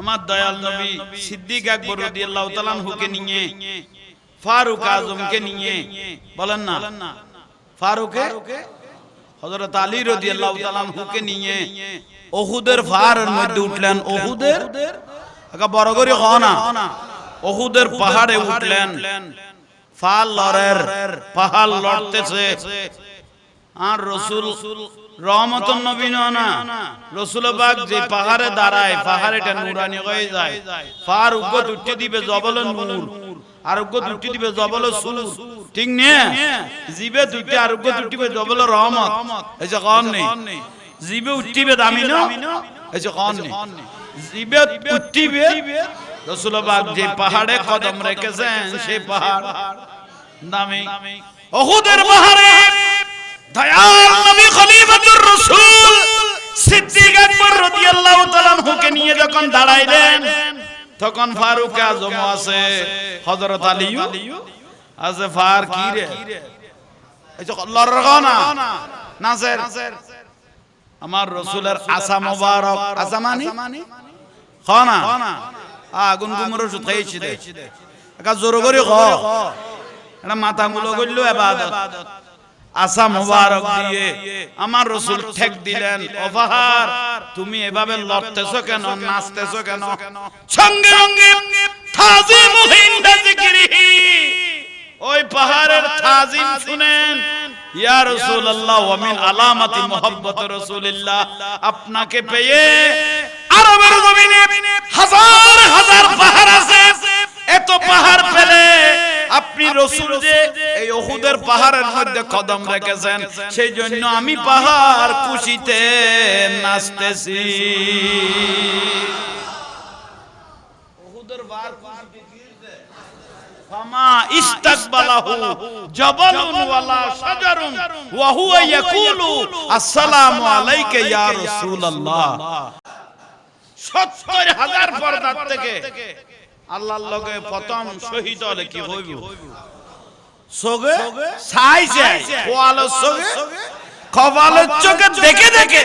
আমার দয়াল নবী সিদ্দিক আকবর রাদিয়াল্লাহু তাআলা হুকে নিয়ে, ফারুক আজমকে নিয়ে, বলেন না, ফারুকে? হযরত আলী রাদিয়াল্লাহু তাআলা হুকে নিয়ে ওহুদের পাহাড়ের মধ্যে উঠলেন ওহুদের একা বড় করে হ না ওহুদের পাহাড়ে উঠলেন, ফাল লরের পাহাড় লড়তেছে। আর রসুল রহমতন নবী না। রসুল যে পাহাড়ে দাঁড়ায় পাহাড়েটা নুরানি হয়ে যায়। পাহাড় উগ্র উঠতে দিবে জবল নূর আর উগ্র উঠতে দিবে জবল সুর। ঠিক নে? জিবে দুইতে আর উগ্র উঠিবে জবল রহমত। এই যে কন নেই জিবে উঠিবে দামি না এই যে কন নেই জিবে উঠিবে রসুল বাগ যে পাহাড়ে কদম রেখেছেন সেই পাহাড়। দামি। অহুদের পাহাড়ে দয়াল নবী খলিফাতুর রাসূল সিদ্দিক আকবর রাদিয়াল্লাহু তাআলা হুকে নিয়ে যখন দাঁড়াইলেন, তখন ফারুক আজম আছে, হযরত আলী আছে ফার কি রে? এই যে লরগনা আমার রাসূলের আসা মোবারক। আসা মানি আগুন গুমর ওষুধ খাইছি দে একা জোর করে খ এটা মাথা গুলো করল এবাদত। আসা মুবারক দিয়ে আমার রসুল ঠেক দিলেন। অফাহার তুমি এভাবে লড়তেছো কেন? নাচতেছো কেন? সঙ্গে সঙ্গে হিন্দা জিকিরিহি ওই পাহাড়ের তাজিম শুনেন ইয়া রাসূলুল্লাহ ওয়া মিন আলামাতি মুহাব্বত রাসূলিল্লাহ। আপনাকে পেয়ে আরবের জমিনে হাজার হাজার পাহাড় আছে। এত পাহাড় পেলে আপনি রসুল যে এই ওহুদের পাহাড়ের মধ্যে কদম রেখেছেন সেই জন্য আমি পাহাড় খুশিতে নাচতেছি। 70 হাজার পর্দার থেকে আল্লাহর লগে প্রথম শহীদ হলে কি হইব? সগে? সাইছে কোয়াল সগে? কপালের চোখে দেখে দেখে।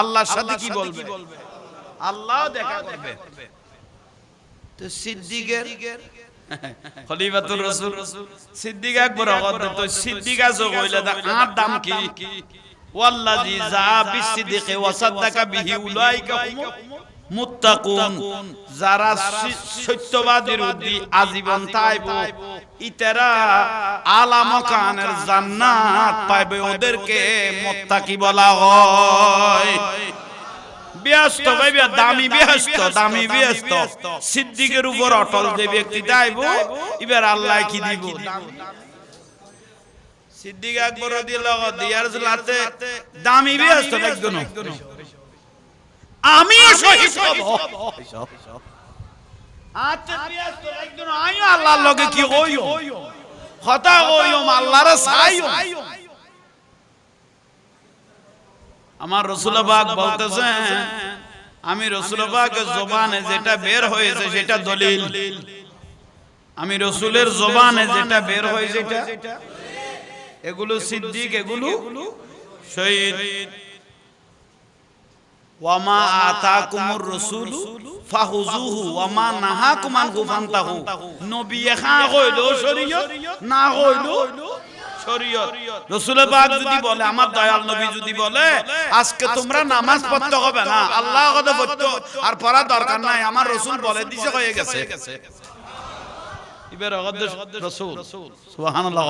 আল্লাহর সাথে কি বলবে? আল্লাহ দেখা করবে। তো সিদ্দিকের? খলিফাতুর রাসূল। সিদ্দিক আকবর অগদ তো সিদ্দিক আছো কইলে দা আর দাম কি? ওয়াল্লাযী যা বিসিদ্দিকে ওয়া সাদ্দাকা বিহি উলাইকা হুমুল মুত্তাকুন যারা সত্যবাদীর উদ্দি আজীবন তাইব। ইতারা আলা মকানের জান্নাত পাইবে ওদেরকে মুত্তাকি বলা হয়। ব্যস্ত ভাইবা দামি ব্যস্ত দামি ব্যস্ত। সিদ্দিকের উপর অটল যে ব্যক্তি তাইব এবার আল্লাহ কি দিব? সিদ্দিক আকবর দিয়ার জলাতে দামি ব্যস্ত একজন আমিও শহীদ হব আতে ব্যস্ত একজন আইও আল্লাহর লগে কি হইও? হইও? আল্লাহর চাইও আমার রসুলবাগ বলতেছেন আমি রসুলবাগের জবানে যেটা বের হয়েছে সেটা দলিল। আমি রসুলের জবানে যেটা বের হয়েছে এগুলো সিদ্দিক এগুলো শহীদ। ওয়ামা আতাকুমুর রাসূলু ফাহুজুহু ওয়ামা নাহাকুম আনহু ফান্তাহু। নবী এখা কইলো শরীয়ত, না শরীয়ত। রাসূলের পাক যদি বলে, আমার দয়াল নবী যদি বলে, আজকে তোমরা নামাজ পড়তে হবে না, আল্লাহ কথা পড়তে আর পড়া দরকার নাই, আমার রাসূল বলে দিছে, হয়ে গেছে। অগদ রাসূল, সুবহানাল্লাহ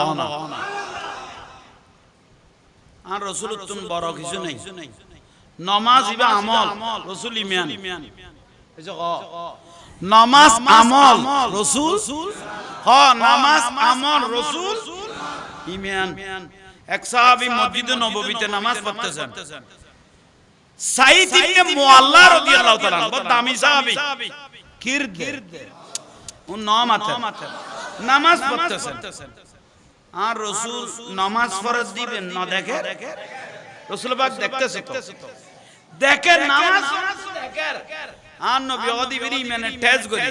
আর রাসূল তুমি বড় কিছু নেই। নমাজ ইবা আমল রসুল ক, নমাজ আমল রসুল। হ নামাজ আমল রসুল। ইমান। এক সাহাবী মসজিদে নববীতে নামাজ পড়তেছেন। সাইদ ইবনে মুআল্লা রাদিয়াল্লাহু তাআলা বহুত দামি সাহাবী। কিরদ ও নাম আছে নামাজ পড়তেছেন। আর রসুল নামাজ ফরজ দিবেন না দেখে? রসুল পাক দেখতেছে তো। দেখে নামাজ আর নবী ইমানে টেজ করি।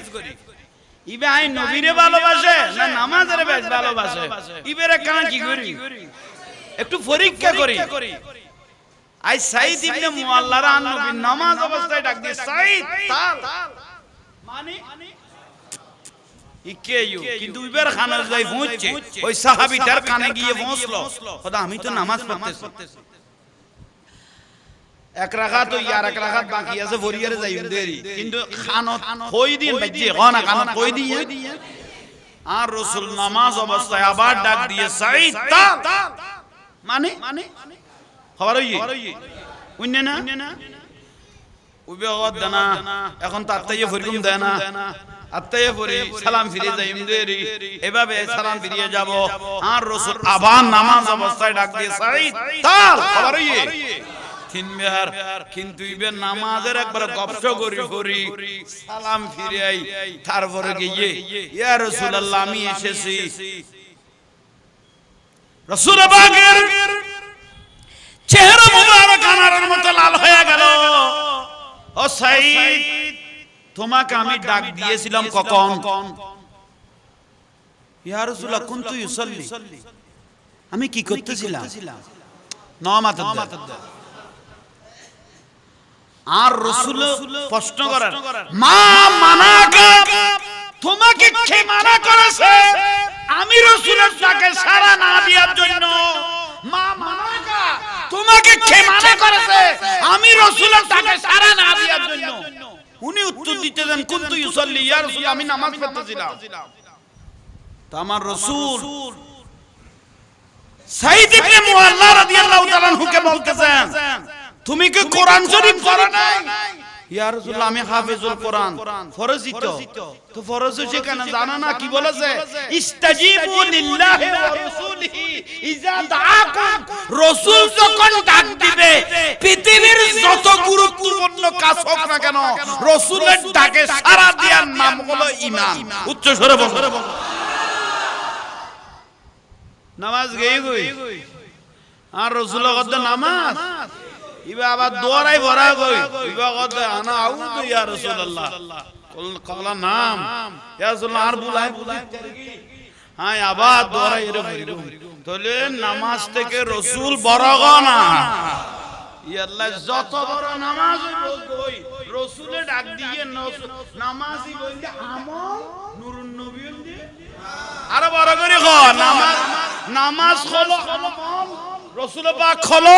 ইবে আই নবীরে ভালোবাসে না নামাজের বেশ ভালোবাসে? ইবেরে কান কি করি। একটু পরীক্ষা করি। আই সাইদ ইবনে মুআল্লার আন নবী নামাজ অবস্থায় ডাক দিয়ে সাইদ তাল। মানে? ইউ। কিন্তু ইবার খানার যাই পৌঁছছে ওই সাহাবীটার কানে গিয়ে পৌঁছলো খোদা আমি তো নামাজ পড়তেছি। এক রাখাত তো ইয়ার এক রাখাত বাকি আছে ভরিয়ারে যাই দেরি। কিন্তু খানত কই দিন বাজে হনা খানত কই দিয়ে আর রাসূল নামাজ অবস্থায় আবার ডাক দিয়ে সাইদ মানে? মানে? খবর না? উবে অগত দানা। এখন ফরিকুম দেয় না। আত্মাইয়ে ফরি সালাম ফিরে যাইম দেরি। এভাবে সালাম ফিরিয়ে যাব। আর রসুল আবার নামাজ অবস্থায় ডাক দিয়ে সাইদ খবর হইয়ে? কিন্তু ইবে নামাজের একবার করি করি। সালাম ফিরে আই তারপরে গিয়ে ইয়া রাসূলুল্লাহ আমি এসেছি। রাসূল বাগের চেহারা মুবারক আনারের মতো লাল হয়ে গেল। ও সাইদ তোমাকে আমি ডাক দিয়েছিলাম কখন? ইয়া রাসূলুল্লাহ কুনতু ইউসাল্লি? আমি কি করতেছিলাম? আর রসুল প্রশ্ন করার মা মানাকা তোমাকে কে মানা করেছে? আমি রসুলের ডাকে সারা না দেওয়ার জন্য। মা মানাকা তোমাকে কে মানা করেছে? আমি রসুলের ডাকে সারা না দেওয়ার জন্য। উনি উত্তর দিতে দেন কুন্তু ইউসাল্লি ইয়া রাসূল আমি নামাজ পড়তেছিলাম। তো আমার রসুল সাইদ ইবনে মুআল্লা রাদিয়াল্লাহু তাআলা হুকে বলতেছেন তুমি কি কোরআন শরীফ পড়ো নাই? ইয়া রাসূলুল্লাহ আমি হাফেজুল কোরআন। ফরজিত তো। ফরজ সেখানে জানা না কি বলেছে? ইস্তাজিবু লিল্লাহি ওয়া রাসূলিহি। ইজা দাআকুম। রাসূল যখন ডাক দিবে পৃথিবীর যত গুরুত্বপূর্ণ কাজ হোক না কেন রাসূলের ডাকে সাড়া দেওয়ার নাম হলো ঈমান। উচ্চ স্বরে বলো নামাজ গেই গই। আর রসুল কত নামাজ। ইবা আবার দোয়ারাই ভরা গই ইবা কলা নাম। ইয়া নামাজ থেকে রসুল বড় না ইয়াল্লাহ যত বড় নামাজ হই রসুলে ডাক দিয়ে নামাজই আরও বড় করে নামাজ নামাজ খলো। রসুল পাক খলো।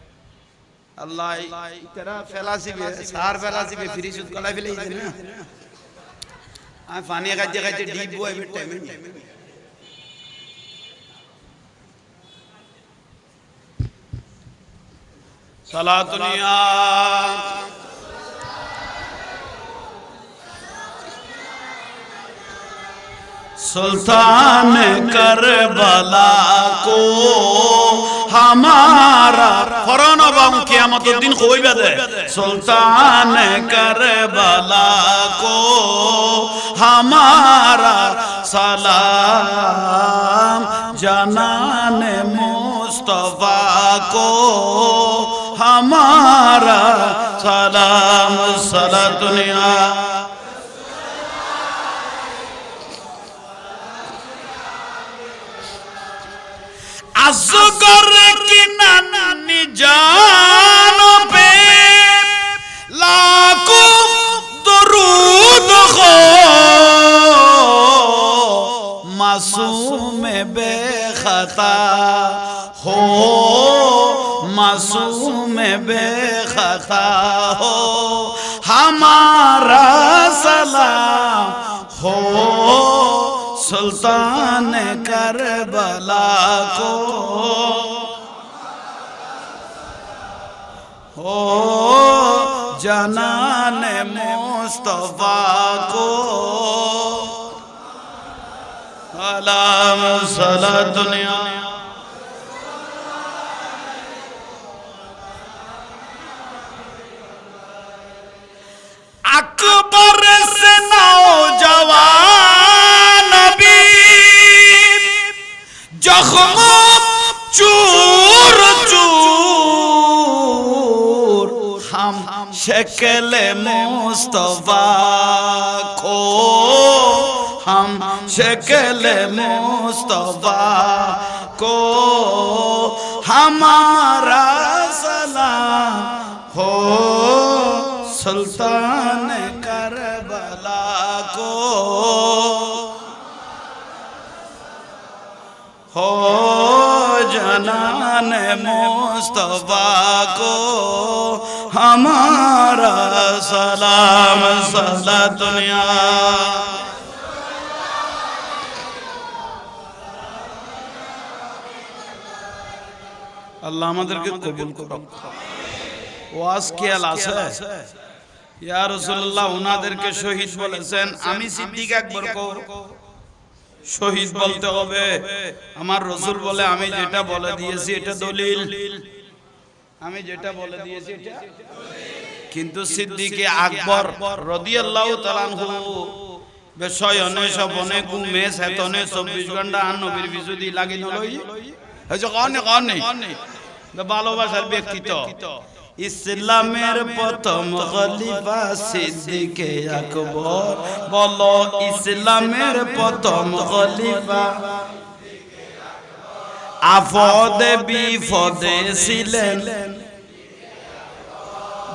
আল্লাহ তেরা ফেলাসিবে সার ফেলাসিবে ফ্রি সুদ কলাই ফেলে দিন না আমি পানি খাইতে খাইতে ডিপ বই টাইমে সালাতুনিয়া सुल्तान करबला को ہمارا فرانو باؤں قیامت الدین خوئی بیدے سلطان کربلا کو ہمارا سلام جانان مصطفیٰ کو ہمارا سلام صلاة دنیا আসগর কি নানি জানবে লাকু দরুদ হো। মাসুম বেখতা হো। মাসুম বেখতা হো। হামারা সালাম হো। सुल्तान करबला को हो जनान मुस्तफा को अलाम सला दुनिया अकबर शक्ल मुस्तफ़ा खो। हम शक्ल मुस्तफ़ा को हमारा सलाम हो सुल्तान करबला को। हो जनान मुस्तफ़ा को। ہمارا سلام سلا دنیا اللہ ہمدر کے قبول کرو ওয়াজ খেয়াল আছে ইয়া রাসূলুল্লাহ উনাদেরকে শহীদ বলেছেন আমি সিদ্দিক আকবর কর শহীদ বলতে হবে আমার রসুল বলে আমি যেটা বলে দিয়েছি এটা দলিল আমি যেটা বলে দিয়েছি এটা। কিন্তু সিদ্দিকে আকবর রাদিয়াল্লাহু তাআলা আনহু বেশয়নে সবনে ঘুমে সেতনে 24 ঘণ্টা আর নবীর বিশুদ্ধি লাগি নলই। হয়েছে কনে কনে ভালোবাসার ব্যক্তিত্ব। ইসলামের প্রথম খলিফা সিদ্দিকে আকবর। বলো ইসলামের প্রথম খলিফা। আফদে বিফদে ছিলেন।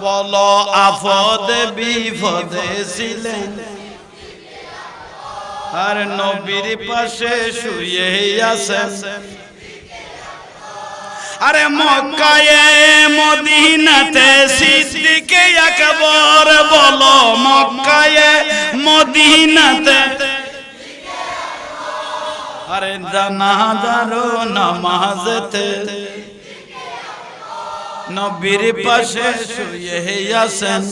বলো আফদে বিফদে ছিলেন। আর নবীর পাশে শুয়ে আছেন। আরে মক্কায়ে মদিনাতে সিদ্দিকে আকবর বলো মক্কায়ে মদিনাতে আরে জানাজারো নামাজতে। নবীর পাশে শুয়ে আছেন।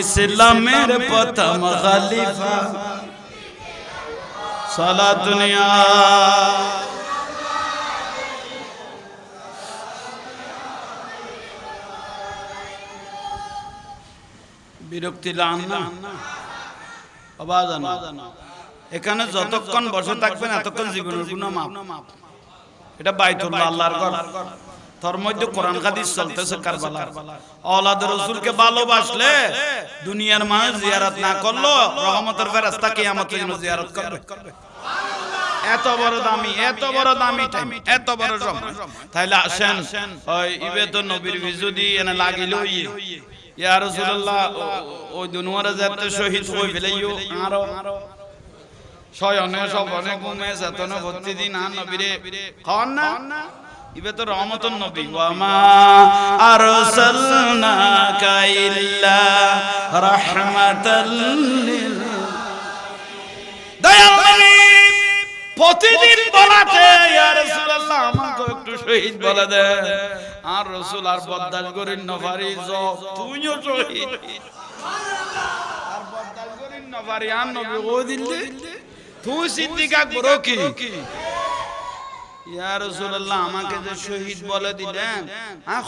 ইসলামের প্রথম খলিফা। সালা দুনিয়া। বিরক্তি লান না। আনা। এখানে যতক্ষণ বসে থাকবেন, এতক্ষণ জীবনের গুণ মাপ। এটা বাইতুল্লাহ আল্লাহর ঘর। তোর মধ্যে কোরআন হাদিস চলতেছে ভালোবাসলে দুনিয়ার মানুষ জিয়ারত না করল, রহমতের জন্য জিয়ারত করবে। এত বড় দামি, এত বড় দামি টাইম এত বড় সময়। তাইলে আসেন, ওই ইবে তো নবীর বিজুদি এনে লাগিল ইয়া ওই দুনিয়ার শহীদ ফেলাইও আরও। শয়নে সবনে ঘুমে চেতনে ভর্তি দিন আন নবীরে। খাওয়ান না ইবে তো রহমতুন নবী। ওয়ামা আরসালনাকা ইল্লা রাহমাতাল লিল। দয়াল নবী, প্রতিদিন বলাতে ইয়া একটু শহীদ বলে দে। আর রাসূল আর বদাল করিন নফারি আর আর নবী ও দিল্লি? তুই সিদ্দিক আকবর কি ইয়া রাসূলুল্লাহ আমাকে যে শহীদ বলে দিলেন হ্যাঁ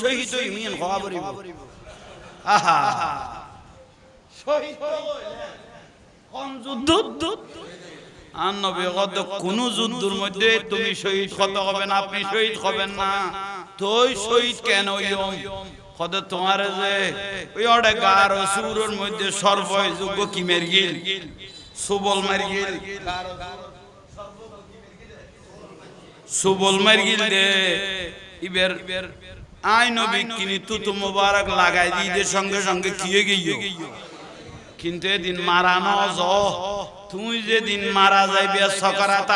শহীদ হই মিন খবর আহা। শহীদ খনযুদ্ধ আর নবী কত কোন যুদ্ধের মধ্যে তুমি শহীদ কত হবেন আপনি শহীদ হবেন না। তুই শহীদ কেন কত তোমার যে ওই অডে গার সুরের মধ্যে সর্বয় যোগ্য কি মের গিল সুবল মার সুবল মার দে। ইবের আই নবী কিনি তুতু মুবারক লাগাই দি দে সঙ্গে সঙ্গে কিয়ে গিয়ে কিন্তু এদিন মারানো জ। তুই যেদিন মারা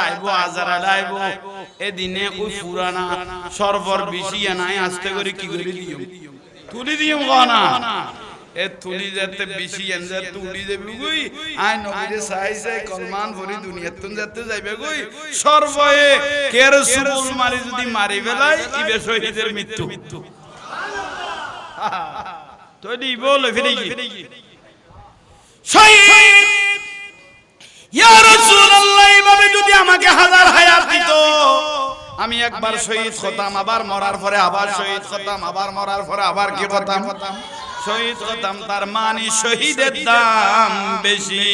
আইব আজার আইব। এদিনে ওই পুরানা সরবর বেশি নাই, আস্তে করে কি করে দিও তুলি দিও না এ তুলি যেতে বেশি এনজার তুলি যাবে গই। আই নবীরে সাই সাই কলমান ভরি দুনিয়া তুন যেতে যাইবে গই। সর্বয়ে কের সুবুল মারি যদি মারি ইবে শহীদের মৃত্যু। তো দিব লে ফিরে গিয়ে। শহীদ! ইয়া রাসূলুল্লাহ এইভাবে যদি আমাকে হাজার হায়াত দিত আমি একবার শহীদ হতাম আবার মরার পরে আবার শহীদ হতাম আবার মরার পরে আবার কি হতাম। শহীদ হতাম তার মানে শহীদের দাম বেশি।